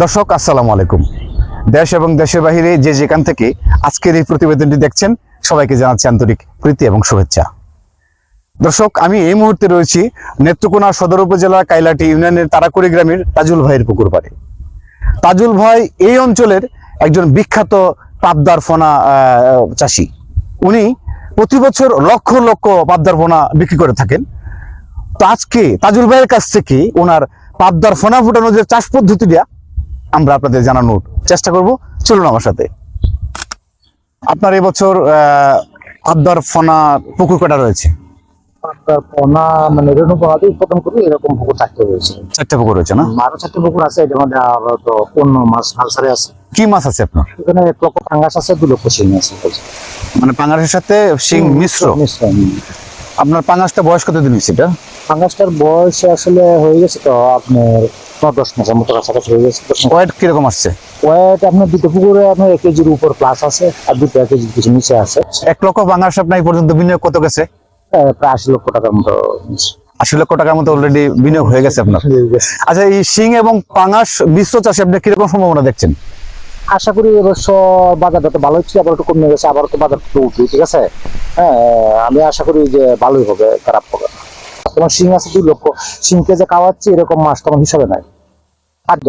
দর্শক, আসসালামু আলাইকুম। দেশ এবং দেশের বাহিরে যে যেখান থেকে আজকের এই প্রতিবেদনটি দেখছেন, সবাইকে জানাচ্ছি আন্তরিক প্রীতি এবং শুভেচ্ছা। দর্শক, আমি এই মুহূর্তে রয়েছি নেত্রকোনা সদর উপজেলা কাইলাটি ইউনিয়নের তারাকুড়ি গ্রামের তাজুল ভাইয়ের পুকুর পাড়ে। তাজুল ভাই এই অঞ্চলের একজন বিখ্যাত পাবদার ফোনা চাষি। উনি প্রতি বছর লক্ষ লক্ষ পাবদার ফোনা বিক্রি করে থাকেন। তো আজকে তাজুল ভাইয়ের কাছ থেকে ওনার পাবদার ফোনা ফুটানোর যে চাষ পদ্ধতিটা আমরা আপনাদের জানানোর চেষ্টা করব। চলুন আমার সাথে। আপনার এবছর আহ, পাবদার ফোনা পুকুর কাটা রয়েছে? পোনা মানে রেণু পোনাতে উৎপাদন করি এরকম পুকুর চারটে রয়েছে। চারটা পুকুর রয়েছে না? আরও চারটে পুকুর আছে এটার মধ্যে আরও তো অন্য মাছ নার্সারি আছে। কি মাছ আছে আপনার? এখানে এক লক্ষ পাঙ্গাস আছে দু লক্ষ শিং আছে। মানে পাঙ্গাসের সাথে শিং মিশ্র? মিশ্র আপনার পাঙ্গাসটা বয়স কত দিন হয়েছে এটা? পাঙ্গাসটার বয়স আসলে হয়ে গেছে তো আপনার দশ মাসের মতো কাছাকাছি হয়ে গেছে ওয়েট কীরকম আসছে? ওয়েট আপনার দুটো পুকুরে আপনার এক কেজির উপর প্লাস আছে আর দুটো এক কেজির কিছু নিচে আছে। এক লক্ষ এই পর্যন্ত বিনিয়োগ কত গেছে? প্রায় আশি লক্ষ টাকার মতো আশি লক্ষ টাকার মতো অলরেডি বিনিয়োগ হয়ে গেছে আপনার। আচ্ছা এই শিং এবং পাঙ্গাস মিশ্র চাষে আপনি কীরকম সম্ভাবনা দেখছেন? আশা করি এবছর বাজারটা তো আবার একটু কমে গেছে আবার তো বাজার একটু উঠবে ঠিক আছে? হ্যাঁ আমি আশা করি যে ভালোই হবে খারাপ হবে তোমার শিং আছে দুই লক্ষ শিংকে যে খাওয়াচ্ছি এরকম মাছ তোমার হিসাবে নাই। খাদ্য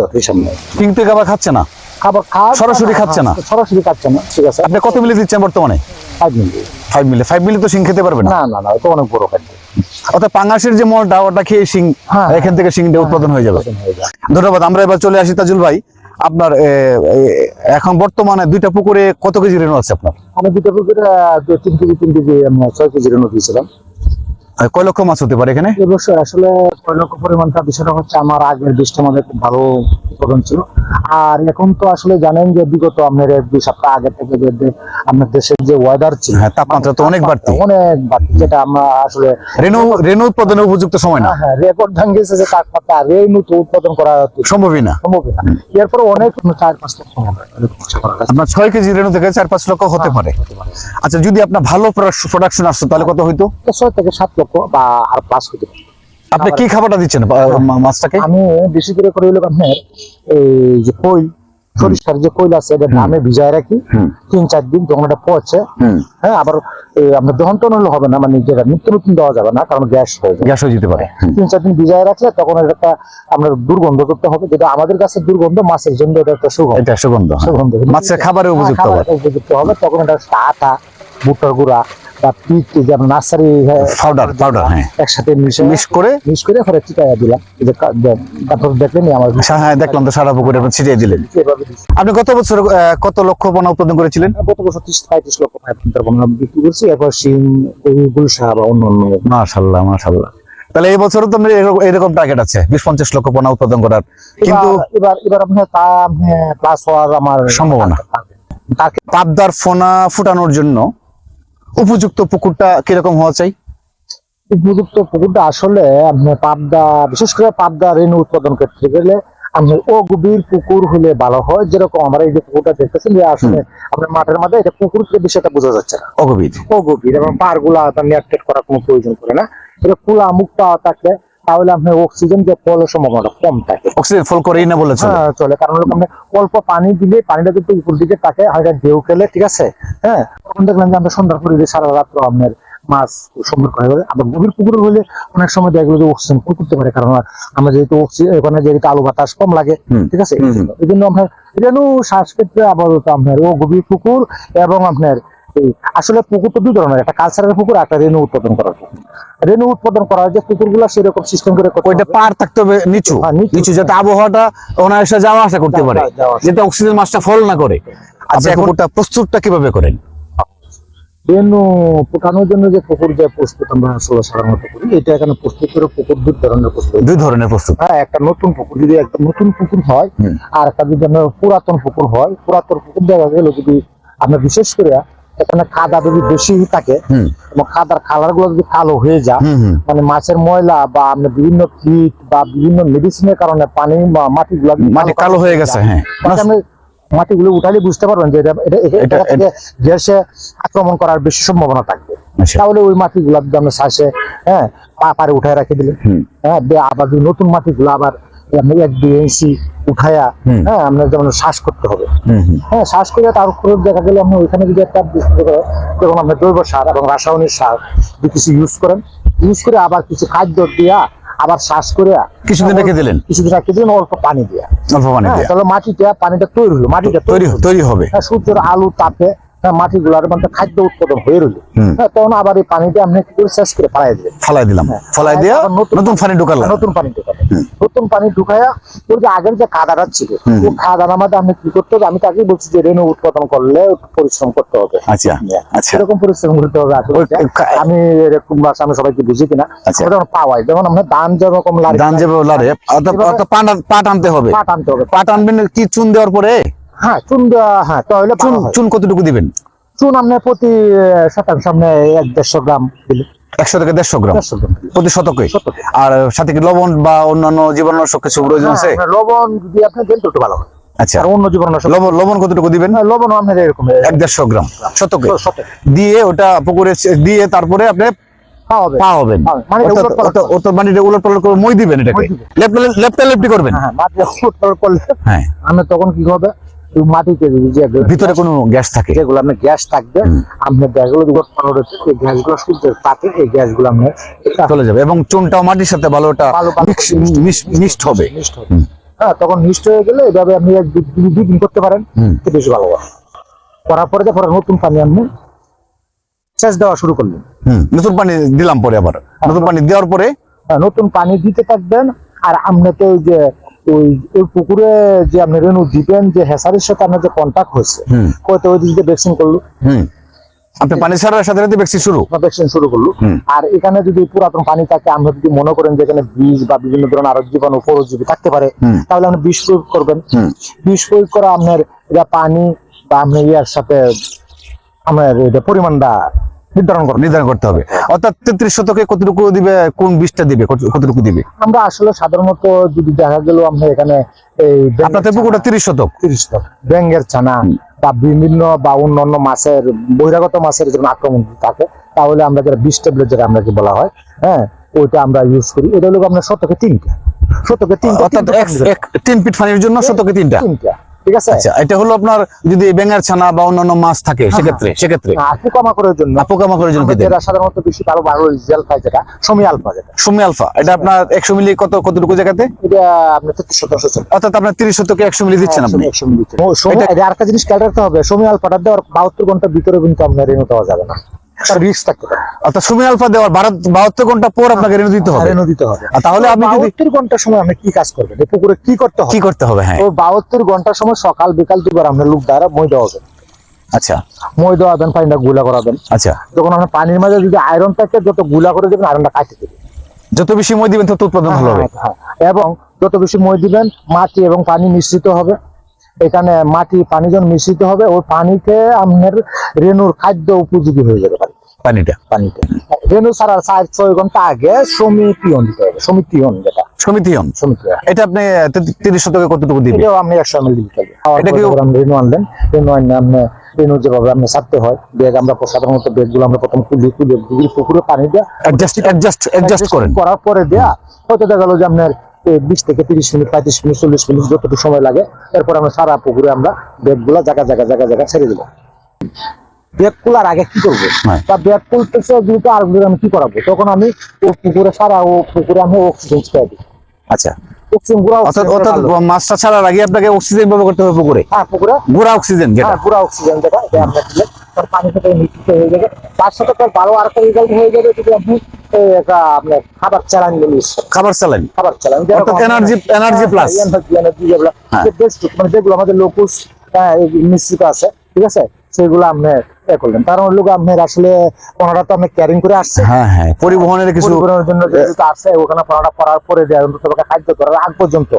খাচ্ছে না? খাবার সরাসরি খাচ্ছে না? সরাসরি খাচ্ছে না ঠিক আছে। আপনি কত মিলি দিচ্ছেন বর্তমানে? Five minute five milli. Five milli তো শিং খেতে পারবে না? না না এটা অনেক বড় খাদ্য। অর্থাৎ পাঙ্গাসের যে মলটা ওটা খেয়ে শিং হ্যাঁ। এখান থেকে শিংটা উৎপাদন হয়ে যাবে। ধন্যবাদ। আমরা এবার চলে আসি তাজুল ভাই। আপনার এখন বর্তমানে দুইটা পুকুরে কত কেজি রেণু আছে আপনার? আমি দুটো পুকুরে তিন কেজি তিন কেজি ছয় কেজি রেণু দিয়েছিলাম। কয় লক্ষ মাছ হতে পারে এখানে? এবছর আসলে ছয় লক্ষ পরিমাণটা বিষয়টা হচ্ছে আমার আগের আমাদের খুব ভালো উৎপাদন ছিল। আর এখন তো আসলে জানেন যে বিগত আপনার এক দুই সপ্তাহ আগে থেকে যে আপনার দেশের যে ওয়েদার ছিল হ্যাঁ তাপমাত্রা তো অনেক বাড়তি। অনেক বাড়তি যেটা আমরা আসলে রেণু রেণু উৎপাদনের উপযুক্ত সময় না? হ্যাঁ রেকর্ড ভাঙ্গিয়েছে যে তাপমাত্রা রেনু তো উৎপাদন করা সম্ভবই না। সম্ভব না। এরপরে অনেক চার পাঁচ লক্ষ। আপনার ছয় কেজি রেণু থেকে চার পাঁচ লক্ষ হতে পারে। আচ্ছা যদি আপনার ভালো প্রোডাকশন আসতো তাহলে কত হইতো? ছয় থেকে সাত লক্ষ বা আর প্লাস হতে পারে আপনি কি খাবারটা দিচ্ছেন মাছটাকে? আমি বেশি করে করে আপনার এই যে কইল সরিষার যে কইল আছে এটা নামে ভিজায় রাখি। তিন চার দিন যখন এটা পচে হ্যাঁ আবার আপনার দহন টন হলে হবে না মানে যেটা নিত্য নতুন দেওয়া যাবে না কারণ গ্যাস হয়ে গ্যাস হয়ে যেতে পারে। তিন চার দিন ভিজায় রাখলে তখন এটা একটা আপনার দুর্গন্ধ করতে হবে যেটা আমাদের কাছে দুর্গন্ধ মাছের জন্য এটা একটা সুগন্ধ। এটা সুগন্ধ হ্যাঁ। সুগন্ধ। মাছের খাবারে হ্যাঁ, উপযুক্ত হবে। খাবারে উপযুক্ত হবে তখন এটা আটা ভুট্টার গুঁড়া বা পিট নার্সারি পাউডার পাউডার হ্যাঁ। একসাথে মিশে মিক্স করে? মিক্স করে পরে দিলাম। এই যে তারপর দেখলেন আমার হ্যাঁ দেখলাম তো সারা পুকুরে আপনি ছিটিয়ে দিলেন। আপনি গত বছর কত লক্ষ পোনা উৎপাদন করেছিলেন? গত বছর ত্রিশ পঁয়ত্রিশ লক্ষ আমরা বিক্রি করছি এরপর গুলশা বা অন্য অন্য মাশাল্লাহ মাশাল্লাহ। তাহলে এই বছরও তো এরকম- এরকম টার্গেট আছে বিশ পঞ্চাশ লক্ষ পোনা উৎপাদন করার। কিন্তু এবার- এবার আপনার প্লাস হওয়ার আমার সম্ভাবনা। তাকে পাবদার ফোনা ফুটানোর জন্য উপযুক্ত পুকুরটা কীরকম হওয়া চাই? উপযুক্ত পুকুরটা আসলে আপনি পাবদা বিশেষ করে পাবদা রেণু উৎপাদন করতে গেলে আপনি ও গভীর পুকুর হলে ভালো হয়। যেরকম আমরা এই যে পুকুরটা দেখতেছেন যে আসলে আপনার মাঠের মধ্যে এটা পুকুর বিষয়টা বোঝা যাচ্ছে না। অগভীর। ও গভীর এবং পাড়গুলা নেট করার কোনো প্রয়োজন করে না। এটা খোলা মুক্ত থাকলে তাহলে আপনার অক্সিজেন যে ফলের সম্ভাবনা কম থাকে। অক্সিজেন ফল করেই না বলে হ্যাঁ, চলে। কারণ হলো আপনি অল্প পানি দিলে পানিটা যদি উপর দিকে থাকে হালকা ঢেউ খেলে ঠিক আছে? হ্যাঁ? তখন দেখলেন যে আমরা সন্ধ্যার পরে সারা রাত্র আপনার মাছ সুন্দর করে যাবে আবার গভীর পুকুর হলে অনেক সময় দেখা গেলো যে অক্সিজেন ফুল করতে পারে কারণ আমরা যেহেতু অক্সিজেন ওখানে যেহেতু আলু বাতাস কম লাগে ঠিক আছে। এই জন্য আপনার রেণু শ্বাস ক্ষেত্রে আপাতত আপনার ও গভীর পুকুর এবং আপনার আসলে পুকুর তো দুই ধরনের একটা কালচারের পুকুর একটা রেণু উৎপাদন করার পুকুর। রেণু উৎপাদন করার যে পুকুরগুলো সেরকম সিস্টেম করে ওইটা পার থাকতে হবে নিচু। হ্যাঁ, নিচু। নিচু যাতে আবহাওয়াটা অনায়াসে যাওয়া আসা করতে পারে। যাতে অক্সিজেন মাছটা ফল না করে। আচ্ছা পুকুরটা প্রস্তুতটা কীভাবে করেন? রেণু জন্য যে পুকুর যে প্রস্তুত আমরা আসলে সাধারণত করি এটা এখানে প্রস্তুত করে পুকুর দুই ধরনের প্রস্তুত। দুই ধরনের প্রস্তুত। হ্যাঁ একটা নতুন পুকুর যদি একটা নতুন পুকুর হয় আর একটা যদি পুরাতন পুকুর হয় পুরাতন পুকুর দেখা গেল যদি আপনার বিশেষ করে এখানে কাদা যদি বেশি থাকে এবং কাদার কালারগুলো যদি কালো হয়ে যায় মানে মাছের ময়লা বা বিভিন্ন কীট বা বিভিন্ন মেডিসিনের কারণে পানি বা মাটিগুলো যদি মাটি কালো হয়ে গেছে হ্যাঁ। আপনি মাটিগুলো উঠালে বুঝতে পারবেন যে এটা গ্যাসে আক্রমণ করার বেশি সম্ভাবনা থাকবে। আচ্ছা। তাহলে ওই মাটিগুলো যদি আমরা শ্বাসে হ্যাঁ পা পারে উঠায় রাখে দিলে হ্যাঁ আবার নতুন মাটিগুলো আবার আপনি এক দুই ইঞ্চি উঠায়া হ্যাঁ আপনার যেমন শ্বাস করতে হবে। হ্যাঁ শ্বাস করে তারপরে দেখা গেলে আপনি ওইখানে যদি একটা বিস্তারিত করে যখন আপনি জৈব সার এবং রাসায়নিক সার যদি কিছু ইউজ করেন ইউজ করে আবার কিছু খাদ্য দিয়া আবার শ্বাস করে কিছুদিন রেখে দিলেন? কিছুদিন রেখে দিলেন অল্প পানি দিয়া। অল্প পানি হ্যাঁ দিয়ে। তাহলে মাটিটা পানিটা তৈরি হলো মাটিটা তৈরি তৈরি হবে। হ্যাঁ, সূর্যের আলো তাপে হ্যাঁ, মাটিগুলার মধ্যে খাদ্য উৎপাদন হয়ে রইল। হ্যাঁ, তখন আবার এই পানিটা আপনি কি করে শেষ করে পালাই দিবেন ফালাই দিলাম। ফালাই দিয়ে নতুন- পানি ঢুকালাম নতুন পানি ঢুকাবে নতুন পানি ঢুকায়া ওই যে আগের যে খাদাটা ছিল ও খাদার মধ্যে আমি কি করতে হবে? আমি তাকে বলছি যে রেণু উৎপাদন করলে পরিশ্রম করতে হবে। আচ্ছা আচ্ছা। এরকম পরিশ্রম করতে হবে আসলে। আমি এরকম ভাষা আমি সবাইকে বুঝি কিনা আচ্ছা। যেমন পাওয়াই যেমন আমরা ধান যেরকম লারি ধান যে লারে অর্থাৎ এভাবে- অর্থাৎ পাট পাট আনতে হবে। পাট আনতে হবে। পাট আনবেন কি চুন দেওয়ার পরে? হ্যাঁ চুন হ্যাঁ তাহলে চুন চুন কতটুকু দিবেন? চুন আপনার প্রতি শতাংশ আপনি এক দেড়শো গ্রাম দিলে। একশো থেকে দেড়শো গ্রাম। প্রতি শতকে। আর সাথে কি লবণ বা অন্যান্য জীবাণুনাশক কিছু প্রয়োজন আছে? হ্যাঁ, লবণ যদি আপনি দেন তো ভালো হয়। আচ্ছা। আর অন্য লবণ লবণ কতটুকু দিবেন? লবণ আপনার এরকম এক দেড়শো গ্রাম। শতকে? দিয়ে ওটা পুকুরে দিয়ে তারপরে আপনি পা হবেন হ্যাঁ, মাটিটা উলট পালট করে মই দিবেন এটাকে। লেপটা- লেপটা করবেন। হ্যাঁ মাটি করলে হ্যাঁ। আমরা তখন কি হবে মাটিতে ভিতরে কোনো গ্যাস থাকে? যেগুলো আপনার গ্যাস থাকবে আপনার গ্যাসগুলো এই গ্যাসগুলো সূর্যের তাপে এই গ্যাসগুলো আপনার চলে যাবে। এবং চুনটাও মাটির সাথে ভালোটা ভালো- মিক্সড হবে। হ্যাঁ তখন মিষ্ট হয়ে গেলে এভাবে আপনি দুই করতে পারেন। বেশি ভালো হয়। করার পরে তারপরে নতুন পানি আপনি সেচ দেওয়া শুরু করলেন। নতুন পানি দিলাম পরে আবার। নতুন পানি দেওয়ার পরে? হ্যাঁ, নতুন পানি দিতে থাকবেন। আর আপনি তো ওই যে ওই ওই পুকুরে যে আপনি রেণু দিবেন যে হেসারির সাথে আপনার যে কন্ট্যাক্ট হয়েছে হয়তো ওই দিকে ভ্যাকসিন করল। আপনি পানি ছাড়ার সাথে সাথে ভ্যাকসিন শুরু? ভ্যাকসিন শুরু করল। আর এখানে যদি পুরাতন পানি থাকে আমরা যদি মনে করেন যে এখানে বীজ বা বিভিন্ন ধরনের আরও জীবাণু পরজীবী থাকতে পারে তাহলে আপনি বিষ প্রয়োগ করবেন। বিষ প্রয়োগ করা আপনার এটা পানি বা আপনি ইয়ার সাথে আপনার এটা পরিমাণটা নির্ধারণ করবেন নির্ধারণ করতে হবে। অর্থাৎ তেত্রিশ শতকে কতটুকু দিবে কোন বীজটা দিবে কতটুকু দিবে? আমরা আসলে সাধারণত যদি দেখা গেল আমরা এখানে এই আপনাদের পুকুরটা তিরিশ শতক। তিরিশ ব্যাঙ্গের ছানা বা বিভিন্ন বা অন্যান্য মাছের বহিরাগত মাছের যখন আক্রমণ থাকে তাহলে আমরা যারা বিষ ট্যাবলেট যেটা আমরা কি বলা হয় হ্যাঁ ওইটা আমরা ইউজ করি। এটা হলো আপনার শতকে তিনটা। শতকে তিনটা অর্থাৎ তিন ফিট পানির জন্য শতকে তিনটা। তিনটা। ঠিক আছে? আচ্ছা এটা হলো আপনার যদি ব্যাঙের ছানা বা অন্যান্য মাছ থাকে সেক্ষেত্রে সেক্ষেত্রে। পোকামাকড়ের জন্য। পোকামাকড়ের জন্য যেটা সাধারণত বেশি ভালো ভালো রেজাল্ট যেটা সমী আলফা যেটা। সুমি আলফা এটা আপনার একশো মিলি কত কতটুকু জায়গাতে? এটা শতাংশ অর্থাৎ শতকে মিলি দিচ্ছেন আপনি। মিলি এটা- আরেকটা জিনিস খেয়াল রাখতে হবে সমী আলফাটা দেওয়ার বাহাত্তর ঘণ্টার ভিতরে কিন্তু আপনার রেণু দেওয়া যাবে না। তার রিস্ক থাকতে পারে। অর্থাৎ সুমি আলফা দেওয়ার বাহাত্তর ঘণ্টা পর আপনাকে রেনু দিতে হবে। রেণু দিতে হবে। তাহলে আপনি বাহাত্তর সময় আপনি কি কাজ করবেন? এই পুকুরে কি করতে হবে? কি করতে হবে হ্যাঁ। ও বাহাত্তর সময় সকাল বিকাল দুবার আমরা লোক দ্বারা মই দেওয়া হবে। আচ্ছা। মই দেওয়াবেন পানিটা গুলা করাবেন আচ্ছা। যখন আপনার পানির মাঝে যদি আয়রন থাকে যতগুলা করে দেবেন আয়রনটা কাটে দেবেন। যত বেশি মই দিবেন তত উৎপাদন ভালো হবে। হ্যাঁ, এবং যত বেশি মই দিবেন মাটি এবং পানি মিশ্রিত হবে। এখানে মাটি পানি যখন মিশ্রিত হবে ওই পানিতে আপনার রেণুর খাদ্য উপযোগী হয়ে যাবে। পানি পানিটা। পানিতে রেণু ছাড়ার চার ছয় ঘণ্টা আগে সমিতিয়ন দিতে হবে সমিতিয়ন যেটা। সমিতি হন সমিতিয়ন এটা আপনি তিরিশ শতকে কতটুকু দিবে? এটাও আপনি একশো দিতে হবে। এটা কি- আপনি আনলেন রেণু আনলে আপনি রেণু যেভাবে আপনি ছাড়তে হয় বেগ আমরা সাধারণত বেগগুলো আমরা প্রথম কুলি কুলি পুকুরে পানি দিয়ে। অ্যাডজাস্ট অ্যাডজাস্ট অ্যাডজাস্ট করেন। করার পরে দেয়া হয়তো দেখা গেলো যে আপনার বিশ থেকে তিরিশ মিনিট পঁয়ত্রিশ মিনিট চল্লিশ মিনিট যতটুকু সময় লাগে এরপর আমরা সারা পুকুরে আমরা বেগগুলা জায়গা জায়গা জায়গা জায়গা ছেড়ে দেবো। কুলার আগে কি করব? হ্যাঁ। বা বেগ কুলতেছে যেহেতু আর আমি কি করাবো? তখন আমি ও পুকুরে সারা ও পুকুরে আমি অক্সিজেন ছেড়ে দিই। আচ্ছা। অক্সিজেন গুড়া অর্থাৎ অর্থাৎ মাছটা ছাড়ার আগে আপনাকে অক্সিজেন ব্যবহার করতে হবে পুকুরে? হ্যাঁ পুকুরে। গুড়া অক্সিজেন যেটা। হ্যাঁ অক্সিজেন যেটা এটা আমরা দিলে তার পানি থেকে মিশ্রিত হয়ে যাবে। তার সাথে তার ভালো আরেকটা রেজাল্ট হয়ে যাবে যদি আপনি আপনার খাবার খাবার চালান খাবার অর্থাৎ energy plus। এনার্জি যেগুলো হ্যাঁ। food, মানে যেগুলো আমাদের লোকুস মিশ্রিত আছে ঠিক আছে? সেগুলো আপনি এ করলেন। কারণ লোক আপনার আসলে ওনারা তো আপনি ক্যারিং করে আসছে। হ্যাঁ হ্যাঁ পরিবহনের কিছু পরিবহনের জন্য যেহেতু আসছে ওখানে পড়াটা করার পরে যে অন্তত খাদ্য ধরার আগ পর্যন্ত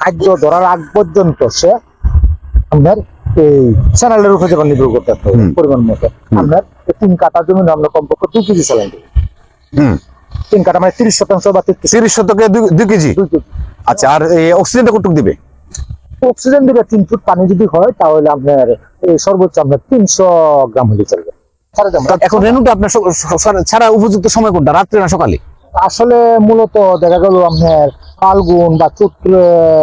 খাদ্য ধরার আগ পর্যন্ত সে আপনার এই চ্যানেলের উপর নির্ভর করতে হবে। পরিমাণ মতো আপনার তিন কাটা জমি আমরা কমপক্ষে দুই কেজি চ্যানেল দিই তিন কাটা মানে তিরিশ শতাংশ বা তিরিশ শতকে দুই- কেজি? আচ্ছা আর অক্সিজেনটা কতটুকু দিবে? অক্সিজেন দিবে তিন ফুট পানি যদি হয় তাহলে আপনার সর্বোচ্চ আপনার তিনশো গ্রাম হলে চলবে। এখন রেনুটা আপনার স- ছাড়া উপযুক্ত সময় কোনটা রাত্রে না সকালে? আসলে মূলত দেখা গেল আপনার ফাল্গুন বা চৈত্র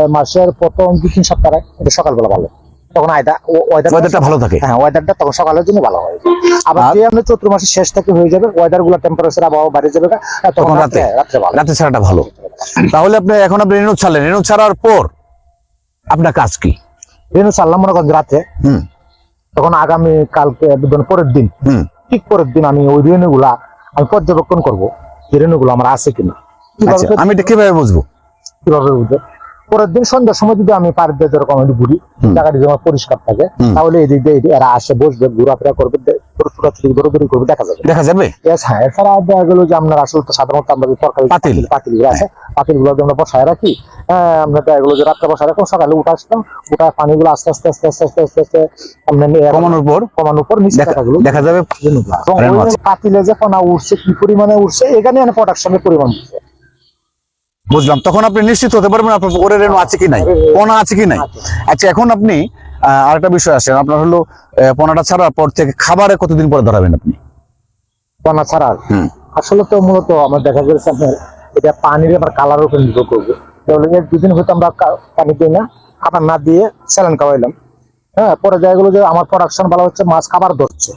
মাসের প্রথম দু তিন সপ্তাহে এটা সকালবেলা ভালো। তখন ওয়েদারটা ভালো থাকে। হ্যাঁ ওয়েদারটা তখন সকালের জন্য ভালো হয়। আবার যে আপনি চৈত্র মাসের শেষ থেকে হয়ে যাবে ওয়েদারগুলো টেম্পারেচার আবহাওয়া বাড়ে যাবে আহ, তখন রাতে- রাত্রে ভালো। রাতে ছাড়াটা ভালো। তাহলে আপনি এখন আপনি রেনু ছাড়লেন। রেনু ছাড়ার পর আপনার কাজ কি? রেনু চাললাম মনে করেন রাতে তখন আগামী কালকে পরের দিন হুম। ঠিক পরের দিন আমি ওই রেণুগুলা আমি পর্যবেক্ষণ করব যে রেণুগুলো আমার আছে কিনা। আচ্ছা আমি এটা কীভাবে বুঝব? কীভাবে বুঝবে? পরের দিন সন্ধ্যার সময় যদি আমি পার দিয়ে যেরকম আমি ঘুরি। জায়গাটি যেমন পরিষ্কার থাকে। তাহলে এদিক দিয়ে এরা আসে বসবে ঘোরাফেরা করবে ছোটাছুটি দৌড়াদৌড়ি করবে দেখা যাবে দেখা যাবে হ্যাঁ এছাড়া দেখা গেলো যে আপনার আসলে তো সাধারণত আমরা তরকারি পাতিল। পাতিলগুলো আছে পাতিলগুলো আমরা বসায় রাখি হ্যাঁ আমরা দেখা গেলো যে রাত্রে বসায় রাখলাম সকালে উঠে আসলাম উঠায় পানিগুলো আস্তে আস্তে আস্তে আস্তে আস্তে আস্তে আস্তে আমরা নিয়ে- কমানোর পর কমানোর পর নিচে দেখা টাকাগুলো দেখা যাবে। পাতিলে যে পোনা উঠছে কি পরিমাণে উঠছে এখানে প্রোডাকশনের পরিমাণ উঠছে। বুঝলাম। তখন আপনি নিশ্চিত হতে পারবেন আপনার পুকুরে রেণু আছে কি নাই পোনা আছে কি নাই। আচ্ছা এখন আপনি আরেকটা বিষয় আসেন আপনার হলো পোনাটা ছাড়ার পর থেকে খাবারে কতদিন পরে ধরাবেন আপনি? পোনা ছাড়ার? আসলে তো মূলত আমার দেখা গেছে আপনার এটা পানির আবার কালার উপর নির্ভর করবে। দুদিন হয়তো আমরা পানি দিই না খাবার না দিয়ে স্যালান খাওয়াইলাম। হ্যাঁ পরে দেখা গেলো যে আমার প্রোডাকশন ভালো হচ্ছে মাছ খাবার ধরছে।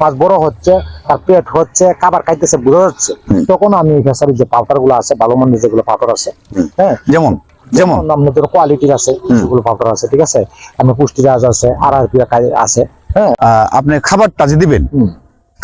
মাছ বড় হচ্ছে তার পেট হচ্ছে খাবার খাইতেছে বুঝা যাচ্ছে। তখন আমি ফেসারি যে পাউডারগুলো আছে ভালো মন্দ যেগুলো পাউডার আছে হ্যাঁ যেমন যেমন। আমাদের কোয়ালিটির আছে সেগুলো পাউডার আছে ঠিক আছে? আপনার পুষ্টিরাজ আছে আর আর পি আছে হ্যাঁ। আপনি খাবারটা যে দিবেন।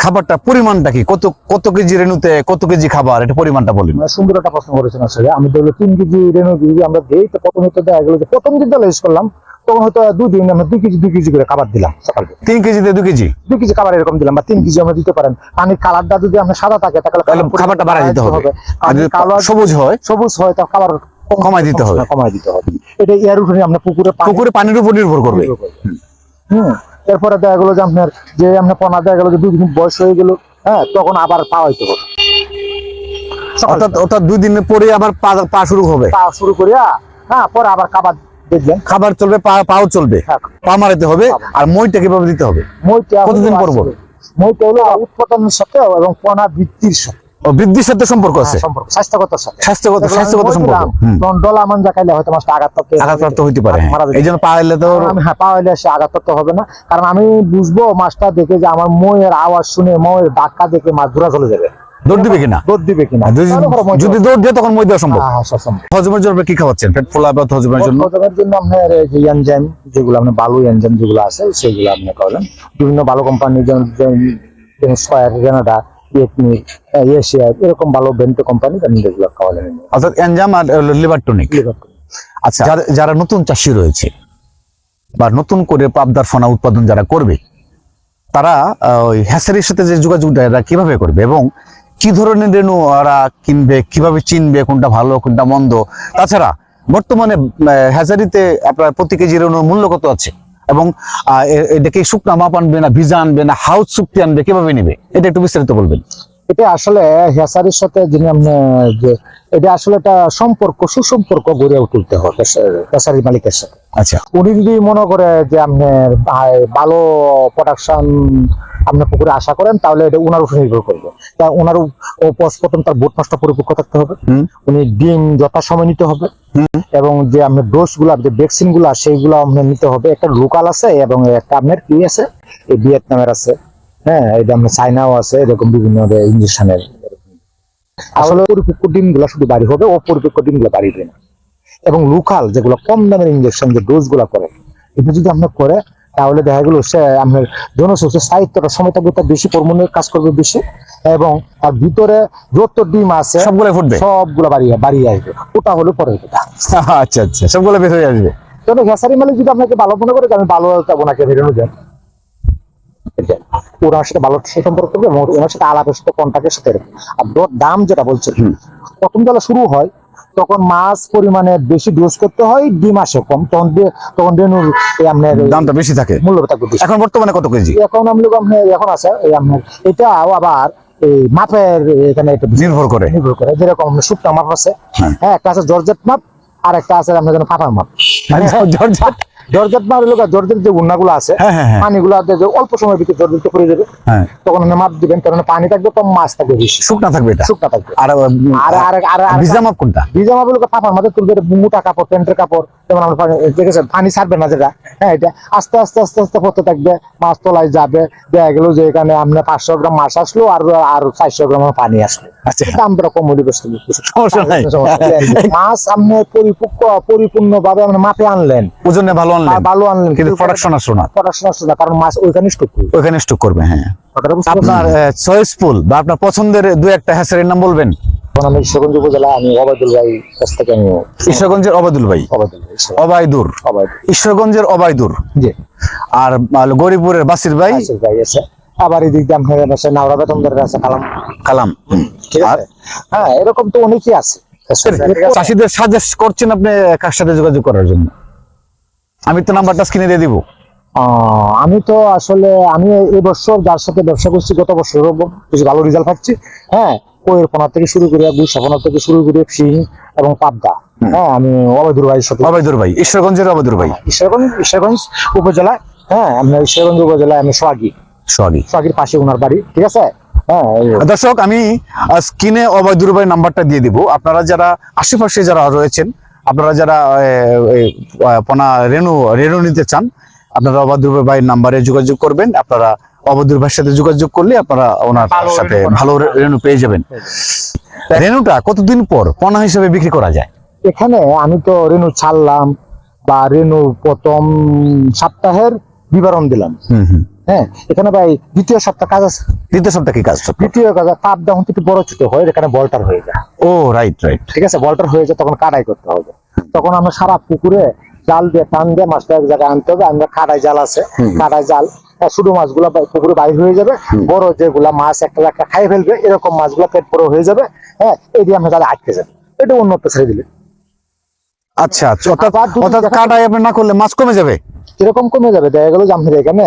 খাবারটা পরিমাণটা কি? কত কত কেজি রেণুতে কত কেজি খাবার? এটা পরিমাণটা বলি সুন্দর একটা প্রশ্ন করেছেন আসলে। আমি দেখল তিন কেজি রেনু যদি আমরা দিই তো প্রথমে তো দেখা গেলো যে প্রথম দিন তাহলে ইউজ করলাম তখন হয়তো দুই দিন আমরা দুই কেজি দুই কেজি করে খাবার দিলাম সকালে তিন কেজিতে দু কেজি? দুই কেজি খাবার এরকম দিলাম বা তিন কেজি আমরা দিতে পারেন। পানির কালারটা যদি আমরা সাদা থাকে তাহলে তাহলে খাবারটা বাড়াই দিতে হবে। আর যদি কালো সবুজ হয়? সবুজ হয় তা খাবার কমাই দিতে হবে। কমাই দিতে হবে। এটা এর উপরে আমরা পুকুরে পুকুরে পানির উপর নির্ভর করবে। হুম। এরপরে দেখা গেলো যে আপনার যে আপনার পোনা দেখা গেলো যে দুই দিন বয়স হয়ে গেল হ্যাঁ তখন আবার পাওয়াইতে হবে সকাল অর্থাৎ অর্থাৎ দুই দিন পরে আবার পা শুরু হবে। পা শুরু করিয়া হ্যাঁ পরে আবার খাবার দেখবেন। খাবার চলবে পাও চলবে। হ্যাঁ। পা মারাতে হবে আর মইটা কীভাবে দিতে হবে? মইটা কতদিন পর পর? মইটা হলো উৎপাদনের সাথে এবং পোনা বৃদ্ধির সাথে। বৃদ্ধির সাথে সম্পর্ক আছে? হ্যাঁ, স্বাস্থ্যগত স্বাস্থ্যগত স্বাস্থ্যগত সম্পর্ক। ডলা যা খাইলে হয়তো মাছটা আঘাতপ্রাপ্ত আঘাতপ্রাপ্ত হইতে পারে হ্যাঁ। এই জন্য পা এলে তো হ্যাঁ পাওয়াইলে সে আঘাতপ্রাপ্ত হবে না। কারণ আমি বুঝব মাছটা দেখে যে আমার ময়ের আওয়াজ শুনে ময়ের ডাক্কা দেখে মাছ ধরা চলে যাবে। দৌড় দিবে কিনা? দৌড় দিবে কিনা? যদি। দৌড় দিয়ে তখন মই দেওয়া সম্ভব। হ্যাঁ, সম্ভব। হজমের জন্য কি খাওয়াচ্ছেন? পেট ফোলা বা হজমের জন্য? হজমের জন্য আপনার এই এনজাইম যেগুলো আপনার বালু এনজাইম যেগুলো আছে সেগুলো আপনি খাওয়ালেন বিভিন্ন ভালো কোম্পানি যেমন স্কয়ার কানাডা ইয়েকমি এশিয়া এরকম ভালো কোম্পানি খাওয়ালেন অর্থাৎ এনজাম আর লিভার টনিক আচ্ছা যারা- যারা নতুন চাষি রয়েছে বা নতুন করে পাবদার ফোনা উৎপাদন যারা করবে তারা ওই হ্যাসারির সাথে যে যোগাযোগটা এরা কীভাবে করবে এবং কি ধরনের রেণু ওরা কিনবে কীভাবে চিনবে কোনটা ভালো কোনটা মন্দ? তাছাড়া বর্তমানে হ্যাচারিতে আপনার প্রতি কেজি রেণুর মূল্য কত আছে? এবং এটাকে শুকনা আনবে না, ভিজা আনবে না, হাউস চুক্তি আনবে, কীভাবে নিবে? এটা একটু বিস্তারিত বলবেন। এটা আসলে হেসারির সাথে যিনি এটা আসলে একটা সম্পর্ক, সুসম্পর্ক গড়ে তুলতে হবে হেসারির মালিকের সাথে। আচ্ছা। উনি যদি মনে করে যে আপনার ভা- ভালো প্রোডাকশন আপনি পুকুরে আশা করেন তাহলে এটা উনার উপর নির্ভর করবে। তা উনার উপ- ও প্রথম তার বোট নষ্ট পরিপক্ক থাকতে হবে। উনি ডিম যথাসময় নিতে হবে। এবং যে আপনার ডোজগুলা যে ভ্যাকসিনগুলা সেইগুলো আপনার নিতে হবে। একটা লোকাল আছে এবং একটা আপনার কি আছে এই ভিয়েতনামের আছে। হ্যাঁ এটা আপনার চাইনাও আছে এরকম বিভিন্ন ইঞ্জেকশনের আসলে পরিপক্ক ডিমগুলা শুধু বাড়ি হবে ও পরিপক্ক ডিমগুলা বাড়িবে না। এবং লোকাল যেগুলো কম দামের ইঞ্জেকশন যে ডোজগুলা করে এটা যদি আপনার করে তাহলে দেখা গেল সে আপনার জনস্বাস্থ্যের সাহিত্যটা সময় থাকবে তার বেশি পরিমাণে কাজ করবে বেশি এবং তার ভিতরে যত ডিম আছে সবগুলো ফুটবে? সবগুলো বাড়িয়ে বাড়িয়ে আসবে। ওটা হলো পরের কথা। আচ্ছা আচ্ছা সবগুলো বের হয়ে আসবে। তবে ঘেসারি মালিক যদি আপনাকে ভালো মনে করে আমি ভালো ওনাকে রেনু দেন এটা, ওনার সাথে ভালো সম্পর্ক করবে এবং ওনার সাথে আলাপের সাথে কন্ট্যাক্টের সাথে। আর দাম যেটা বলছে প্রথম বেলা শুরু হয় তখন মাছ পরিমাণে বেশি ডোজ করতে হয় ডিম আসে কম। তখন তখন রেণুর আপনার দামটা বেশি থাকে। মূল্য থাকবে বেশি। এখন বর্তমানে কত কেজি? এখন আমি এখন আছে এই আপনার এটাও আবার এই মাপের এখানে নির্ভর করে। নির্ভর করে। যেরকম শুকনা মাপ আছে হ্যাঁ। হ্যাঁ একটা আছে জর্জেট মাপ আর একটা আছে আপনার পাতার মাপ। মানে জর্জেট জর্জেট মার লোক জর্জেট যে গুন্নাগুলো আছে হ্যাঁ হ্যাঁ হ্যাঁ। যে অল্প সময়ের ভিতরে জর্জেট করে যাবে তখন আপনি মাপ দিবেন কারণ পানি থাকবে কম মাছ থাকবে বেশি। শুকনা থাকবে এটা? শুকনা থাকবে। আর আর আর আর ভিজা মাপ কোনটা? ভিজা মাপ লোক কাপড় মাঝে তুলবে মোটা কাপড় প্যান্টের কাপড়। যেমন আমরা পানি- পানি ছাড়বে না যেটা হ্যাঁ এটা আস্তে আস্তে আস্তে আস্তে পড়তে থাকবে মাছ তোলায় যাবে দেখা গেল যে এখানে আপনার পাঁচশো গ্রাম মাছ আসলো আর আর চারশো গ্রাম পানি আসলো। দামটা কম হলে বেশি সমস্যা নাই। মাছ আপনি পরিপক্ক পরিপূর্ণ ভাবে আপনি মাপে আনলেন। ওজনে ভালো আনলেন। ভালো আনলেন কিন্তু প্রোডাকশন আসলো না। প্রোডাকশন আসছে না কারণ মাছ ওইখানে স্টক করবে। ওইখানে স্টক করবে হ্যাঁ। আপনার? চয়েসফুল বা আপনার পছন্দের দু একটা হ্যাসারের নাম বলবেন? আমি ঈশ্বরগঞ্জ উপজেলা আমি অবাদুল ভাই কাছ থেকে আমি ঈশ্বরগঞ্জের অবাদুল ভাই? অবায়দুর। ঈশ্বরগঞ্জের অবায়দুর। জি। আর আহ, গরিপুরের বাসির ভাই? ভাই আছে। আবার এদিক দিয়ে আপনার আছে নাওরা বেতনদারের আছে কালাম। কালাম। ঠিক আছে? হ্যাঁ এরকম তো অনেকই আছে। চাষিদের সাজেস্ট করছেন আপনি কার সাথে যোগাযোগ করার জন্য? আমি তো নাম্বারটা স্ক্রিনে দিয়ে দিব। আমি তো আসলে আমি এবছর যার সাথে ব্যবসা করছি গত বছর বেশ ভালো রেজাল্ট পাচ্ছি। হ্যাঁ কোয়ের পোনা থেকে শুরু করে থেকে শুরু করে শিং এবং পাবদা। হ্যাঁ আমি অবৈধুর ভাইয়ের সাথে ভাই ঈশ্বরগঞ্জের ভাই। ঈশ্বরগঞ্জ ঈশ্বরগঞ্জ উপজেলা হ্যাঁ ঈশ্বরগঞ্জ উপজেলায় আমি সোয়াগি সোহাগী। সোয়াগির পাশে ওনার বাড়ি ঠিক আছে? হ্যাঁ দর্শক আমি স্ক্রিনে অবৈধুর ভাই নাম্বারটা দিয়ে দিব। আপনারা যারা আশেপাশে যারা রয়েছেন আপনারা যারা পনা রেনু রেনু নিতে চান আপনারা অবাদুর ভাইয়ের নাম্বারে যোগাযোগ করবেন। আপনারা অবাদুর ভাইয়ের সাথে যোগাযোগ করলে আপনারা ওনার সাথে ভালো রেনু পেয়ে যাবেন। রেনুটা কতদিন পর পোনা হিসেবে বিক্রি করা যায়? এখানে আমি তো রেনু ছাড়লাম বা রেনু প্রথম সপ্তাহের বিবরণ দিলাম। হুম হুম। হ্যাঁ এখানে ভাই দ্বিতীয় সপ্তাহ কাজ আছে। দ্বিতীয় সপ্তাহে কি কাজ? দ্বিতীয় কাজ পাপ দাম একটু বড় ছোট হয় এখানে বলটার হয়ে যায়। ও রাইট রাইট ঠিক আছে বলটার হয়ে যায় তখন কাটাই করতে হবে। তখন আমরা সারা পুকুরে জাল দিয়ে টান দিয়ে মাছটা এক জায়গায় আনতে হবে। আমরা কাটাই জাল আছে কাটাই জাল। ছোট মাছগুলো পুকুরে বাইর হয়ে যাবে। বড় যেগুলা মাছ একটা একটা খাই ফেলবে এরকম মাছগুলো পেট বড় হয়ে যাবে। হ্যাঁ এই দিয়ে আমরা জালে আটকে যাবে। এটা অন্যত্র ছেড়ে দিলে। আচ্ছা আচ্ছা, অর্থাৎ আবার দুটো কাটাই আপনি না করলে মাছ কমে যাবে? কীরকম কমে যাবে। দেখা গেল যে আপনার এখানে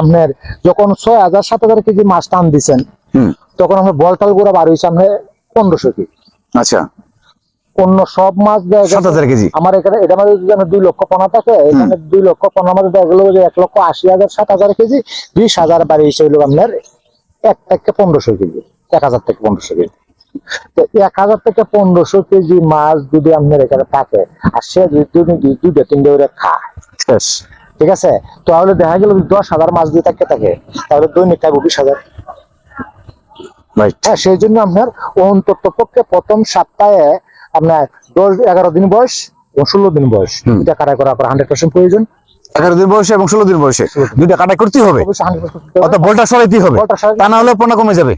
আপনার যখন ছয় হাজার সাত হাজার কেজি মাছ টান দিচ্ছেন হুম। তখন আমরা বলটাল গুঁড়া বার হয়েছে আপনার পনেরোশো কেজি। আচ্ছা। অন্য সব মাছ সাত হাজার কেজি। আমার এখানে এটা আমাদের যদি দুই লক্ষ পনা থাকে এখানে দুই লক্ষ পনা আমাদের দেখা গেলো যে এক লক্ষ আশি হাজার সাত হাজার কেজি বিশ হাজার বাড়ি হিসেবে আপনার এক থেকে পনেরোশো কেজি এক হাজার থেকে পনেরোশো কেজি। এক হাজার থেকে পনেরোশো কেজি মাছ যদি আপনার এখানে থাকে আর সে দুইটা তিনটে করে খায় ঠিক আছে? তাহলে দেখা গেল দশ হাজার মাছ দিয়ে থাকে থাকে তাহলে দৈনিক খাইব বিশ হাজার। হ্যাঁ সেই জন্য আপনার অন্তত পক্ষে প্রথম সপ্তাহে আপনার দশ এগারো দিন বয়স এবং ষোলো দিন বয়স। হুম। এটা কাটা করা হান্ড্রেড পার্সেন্ট প্রয়োজন। এগারো দিন বয়সে এবং ষোলো দিন বয়সে। দুইটা কাটাই করতেই হবে। অর্থাৎ বলটা সরাইতেই হবে। তা না হলে পোনা কমে যাবে।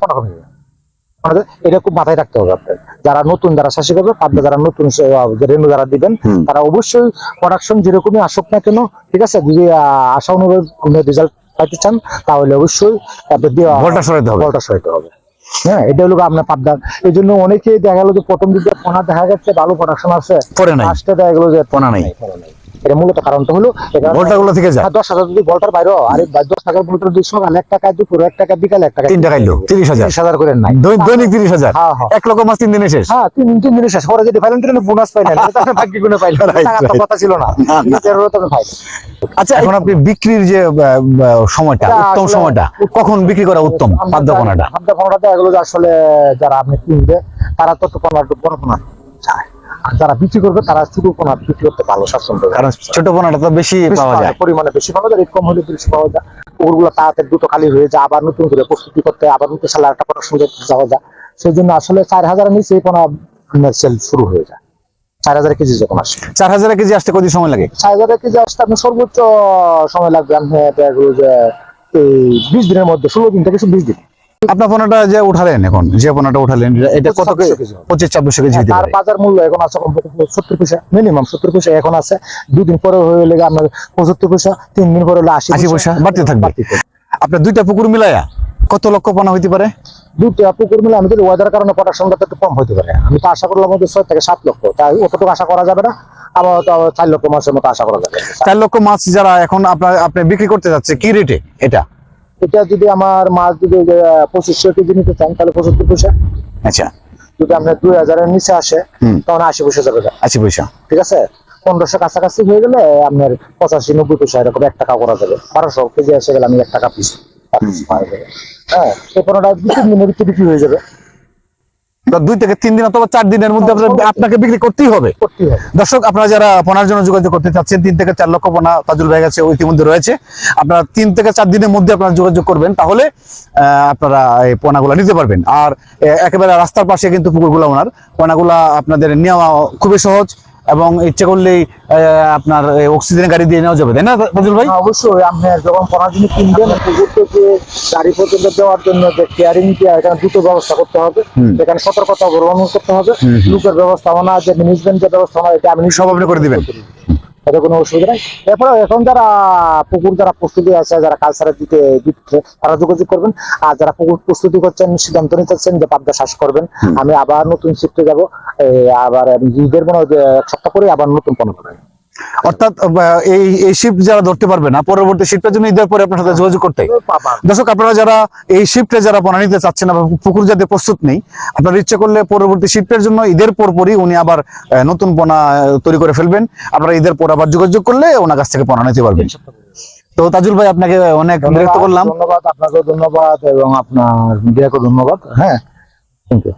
আমাদের এটা খুব মাথায় রাখতে হবে আপনার যারা নতুন যারা চাষি করবে পাবদা যারা নতুন রেনু যারা দিবেন তারা অবশ্যই প্রোডাকশন যেরকমই আসুক না কেন ঠিক আছে? যদি আশা অনুযায়ী রেজাল্ট পাইতে চান তাহলে অবশ্যই আপনার দেওয়া বলটা সরাইতে হবে। বলটা সরাইতে হবে। হ্যাঁ এটা হলো আপনার পাবদার এই জন্য অনেকেই দেখা গেল যে প্রথম দিকে পোনা দেখা যাচ্ছে ভালো প্রোডাকশন আছে। পরে নাই। লাস্টে দেখা গেল যে পোনা নেই। এটা মূলত কারণটা হলো থেকে যায়? আর দশ হাজার যদি বলটার বাইরে আরে দশ টাকার বলটার দুই সকাল এক টাকা দুপুর এক টাকা বিকাল এক টাকা তিন টাকা তিরিশ হাজার। তিরিশ হাজার করে নাই। দৈ- দৈনিক তিরিশ হাজার। হ্যাঁ, হ্যাঁ। এক লক্ষ মাছ তিন দিনে শেষ। হ্যাঁ তিন তিন দিনে শেষ। করে যদি পাইলেন বোনাস পাইলেন ভাগ্য গুণে পাইলেন. কথা ছিল না। পাইলেন আচ্ছা এখন আপনি বিক্রির যে সময়টা উত্তম সময়টা কখন বিক্রি করা উত্তম? পাদ্য পোনাটা পাদ্দা পোনাটা এগুলো আসলে যারা আপনি কিনবে তারা তো পোনা বড় পোনা চায়। আর যারা বিক্রি করবে তারা ছোট পোনা বিক্রি করতে ভালো স্বাচ্ছন্দ্য। কারণ ছোট পোনাটা তো বেশি পাওয়া যায়। পরিমাণে বেশি পাওয়া যায় কম হলে বেশি পাওয়া যায়। ওগুলো তাড়াতাড়ি দুটো খালি হয়ে যায় আবার নতুন করে প্রস্তুতি করতে আবার নতুন সালে একটা প্রোডাকশন যাওয়া যায়। সেই জন্য আসলে চার হাজার নিচে এই পোনা সেল শুরু হয়ে যায়। চার হাজার কেজি যখন আসে। চার হাজার কেজি আসতে কত সময় লাগে? চার হাজার কেজি আসতে আপনার সর্বোচ্চ সময় লাগবে আপনি যে বিশ দিনের মধ্যে ষোলো দিন থেকে বিশ দিন। আপনার পোনাটা যে উঠালেন এখন যে পোনাটা উঠালেন এটা কত পঁচিশ ছাব্বিশ কেজি হতে তার বাজার মূল্য এখন আছে সত্তর পয়সা মিনিমাম সত্তর পয়সা এখন আছে। দুদিন পরে হয়ে গেলে আপনার পঁচাত্তর পয়সা তিন দিন পরে হলে আশি পয়সা বাড়তে থাকবে। বাড়তে থাকবে। আপনার দুইটা পুকুর মিলাইয়া কত লক্ষ পোনা হইতে পারে? দুটো পুকুর মিলে আমি যদি ওয়েদার কারণে প্রোডাকশনটা একটু কম হতে পারে। আমি তো আশা করলাম ছয় থেকে সাত লক্ষ। তাই অতটুকু আশা করা যাবে না। আবার চার লক্ষ মাসের মতো আশা করা যাবে। চার লক্ষ মাছ যারা এখন আপনার আপনি বিক্রি করতে যাচ্ছে কি রেটে এটা? এটা যদি আমার মাছ যদি পঁচিশশো কেজি নিতে চান তাহলে পঁচাত্তর পয়সা। আচ্ছা। যদি আপনার দুই হাজারের নিচে আসে। তখন আশি পয়সা যাবে। আশি পয়সা। ঠিক আছে? পনেরোশো কাছাকাছি হয়ে গেলে আপনার পঁচাশি নব্বই পয়সা এরকম এক টাকা করা যাবে। বারোশো কেজি এসে গেলে আমি এক টাকা পিস হ্যাঁ এই পনেরোটা দু তিন দিনের ভিতরে বিক্রি হয়ে যাবে। দুই থেকে তিন দিন অথবা চার দিনের মধ্যে আপনাকে বিক্রি করতেই হবে। দর্শক আপনারা যারা পোনার জন্য যোগাযোগ করতে চাচ্ছেন তিন থেকে চার লক্ষ পোনা তাজুল ভাই কাছে ইতিমধ্যে রয়েছে। আপনারা তিন থেকে চার দিনের মধ্যে আপনারা যোগাযোগ করবেন তাহলে আহ, আপনারা এই পোনাগুলো নিতে পারবেন। আর একেবারে রাস্তার পাশে কিন্তু পুকুরগুলো ওনার। পোনাগুলা আপনাদের নেওয়া খুবই সহজ। এবং ইচ্ছে করলেই আপনার অক্সিজেন গাড়ি দিয়ে নেওয়া যাবে তাই না ফজল ভাই? হ্যাঁ, অবশ্যই। আপনি যখন পড়ার জিনিস কিনবেন পুকুর গাড়ি পর্যন্ত দেওয়ার জন্য যে কেয়ারিং এখানে দুটো ব্যবস্থা করতে হবে। এখানে সতর্কতা অবলম্বন করতে হবে। লোকের ব্যবস্থাপনা যে ম্যানেজমেন্টের ব্যবস্থাপনা এটা আপনি সব আপনি করে দিবেন। এতে কোনো অসুবিধা নাই। এরপরে এখন যারা পুকুর যারা প্রস্তুতি আছে যারা কালচারে দিতে দিচ্ছে তারা যোগাযোগ করবেন। আর যারা পুকুর প্রস্তুতি করছেন সিদ্ধান্ত নিতেছেন যে পাবদা শ্বাস করবেন। আমি আবার নতুন শিফটে যাব। আবার ঈদের মনে হয় এক সপ্তাহ পরে আবার নতুন পণ্য অর্থাৎ এই এই শিফট যারা ধরতে পারবে না পরবর্তী শিফটের জন্য ঈদের পরে আপনার সাথে যোগাযোগ করতে। দর্শক আপনারা যারা এই শিফটে যারা পোনা নিতে চাচ্ছেন বা পুকুর যাতে প্রস্তুত নেই আপনারা ইচ্ছে করলে পরবর্তী শিফটের জন্য ঈদের পরপরই উনি আবার নতুন পোনা তৈরি করে ফেলবেন। আপনারা ঈদের পর আবার যোগাযোগ করলে ওনার কাছ থেকে পোনা নিতে পারবেন। তো তাজুল ভাই আপনাকে অনেক বিরক্ত করলাম। ধন্যবাদ আপনাকেও ধন্যবাদ এবং আপনার মিডিয়াকেও ধন্যবাদ। হ্যাঁ থ্যাংক ইউ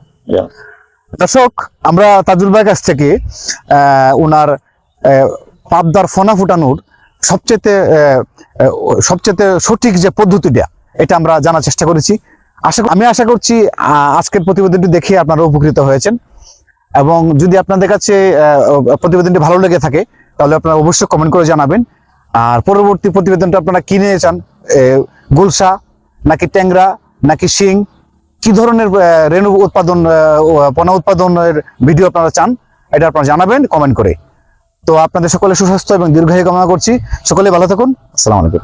দর্শক আমরা তাজুল ভাইয়ের কাছ থেকে আহ, ওনার আহ, পাবদার ফোনা ফুটানোর সবচেয়ে সবচেয়ে সঠিক যে পদ্ধতিটা, এটা আমরা জানার চেষ্টা করেছি। আশা আমি আশা করছি আজকের প্রতিবেদনটি দেখে আপনারা উপকৃত হয়েছেন। এবং যদি আপনাদের কাছে প্রতিবেদনটি ভালো লেগে থাকে, তাহলে আপনারা অবশ্যই কমেন্ট করে জানাবেন। আর পরবর্তী প্রতিবেদনটা আপনারা কিনে চান গুলশা, নাকি ট্যাংরা, নাকি শিং? কি ধরনের রেণু উৎপাদন পোনা উৎপাদনের ভিডিও আপনারা চান, এটা আপনারা জানাবেন কমেন্ট করে। তো আপনাদের সকলে সুস্বাস্থ্য এবং দীর্ঘায়ু কামনা করছি। সকলে ভালো থাকুন। আসসালামু আলাইকুম।